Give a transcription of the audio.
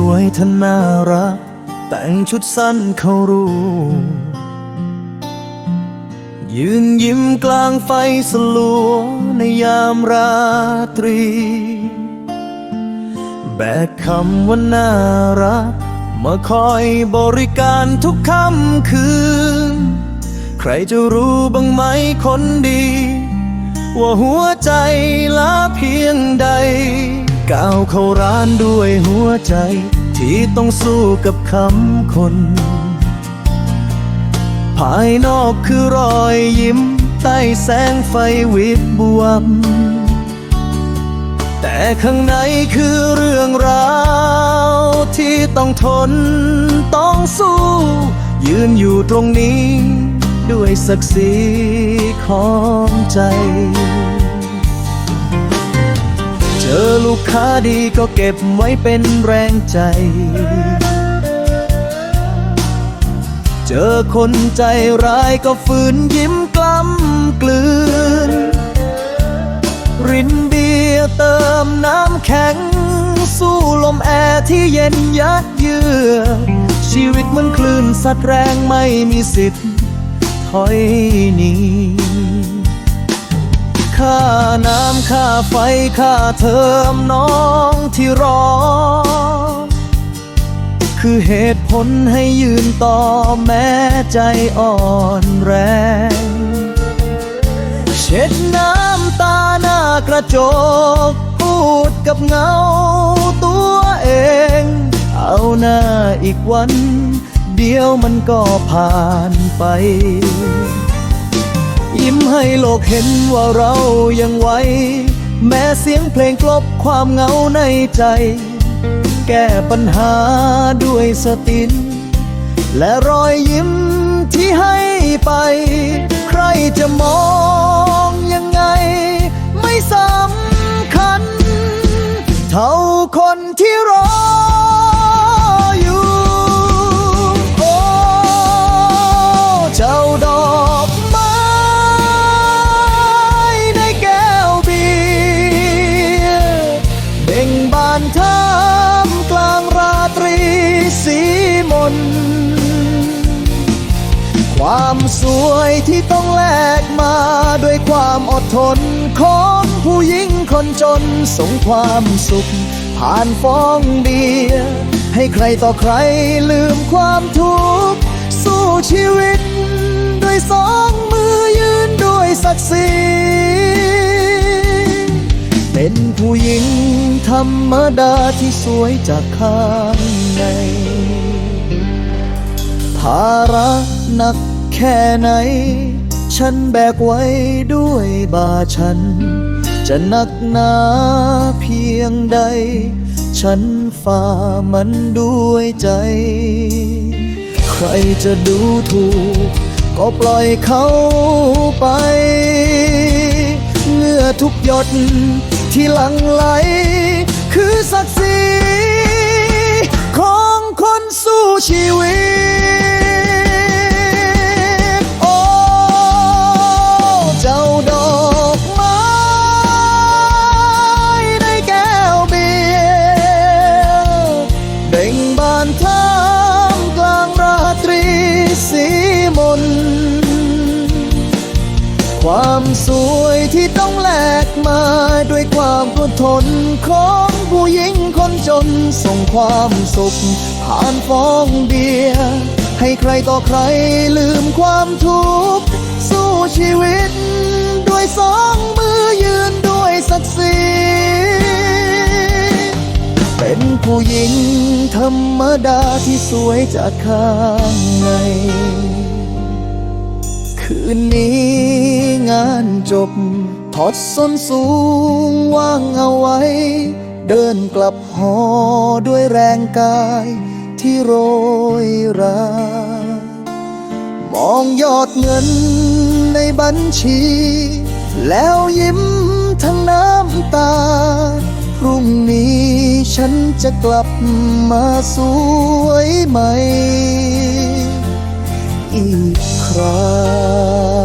สวยเธอน่ารัก แต่งชุดสั้นเขารู้ ยืนยิ้มกลางไฟสลัวในยามราตรี แบกคำว่าน่ารัก มาคอยบริการทุกค่ำคืน ใครจะรู้บ้างไหมคนดี ว่าหัวใจละเพียงใด ก้าวเข้าร้านด้วยหัวใจ ที่ต้องสู้กับคำคน ภายนอกคือรอยยิ้ม ใต้แสงไฟวิบวม แต่ข้างในคือเรื่องราว ที่ต้องทนต้องสู้ ยืนอยู่ตรงนี้ ด้วยศักดิ์ศรีของใจ อลูกค้าดีก็เก็บไว้เป็นแรงใจ เจอคนใจร้ายก็ฝืนยิ้มกล้ำกลืน รินเบียร์เติมน้ำแข็ง สู้ลมแอร์ที่เย็นยัดเยือชีวิตเหมันคลื่นสัตว์แรงไม่มีสิทธิ์ถอยหนี ค่าน้ำค่าไฟค่าเทอมน้องที่รอ คือเหตุผลให้ยืนต่อแม้ใจอ่อนแรง เช็ดน้ำตาหน้ากระจก พูดกับเงาตัวเอง เอาหน้าอีกวัน เดียวมันก็ผ่านไป ยิ้มให้โลกเห็นว่าเรายังไหวแม้เสียงเพลงกลบความเหงาในใจ แก้ปัญหาด้วยสติน และรอยยิ้มที่ให้ไป ใครจะมองยังไง ไม่สำคัญ เท่าคนที่ บ่านท่ามกลางราตรีสีมน ความสวยที่ต้องแลกมาด้วยความอดทน ของผู้หญิงคนจนส่งความสุข ผ่านฟองเบียร์ให้ใครต่อใครลืมความทุกข์ สู้ชีวิต ด้วยสองมือยืนด้วยศักดิ์ศรีเป็นผู้หญิง ธรรมดาที่สวยจากข้างใน ภาระหนักแค่ไหน ฉันแบกไว้ด้วยบาฉัน จะหนักหนาเพียงใด ฉันฝ่ามันด้วยใจ ใครจะดูถูก ก็ปล่อยเขาไปเหงื่อทุกหยดที่หลังไหล คือศักดิ์ศรีของคนสู้ชีวิต โอ้ เจ้าดอกไม้ในแก้วเบียร์เบ่งบานท่ามกลางราตรีสีมน ความสวยที่ต้องแลก มาด้วยความอดทนของผู้หญิงคนจนส่งความสุข ผ่านฟองเบียร์ให้ใครต่อใครลืมความทุกข์สู้ชีวิต ด้วยสองมือยืนด้วยศักดิ์ศรีเป็นผู้หญิงธรรมดาที่สวยจากข้างในคืนนี้งานจบ ถอดส้นสูงวางเอาไว้ เดินกลับหอด้วยแรงกายที่โรยรามองยอดเงินในบัญชี แล้วยิ้มทั้งน้ำตา พรุ่งนี้ฉันจะกลับมาสวยใหม่อีกครั้ง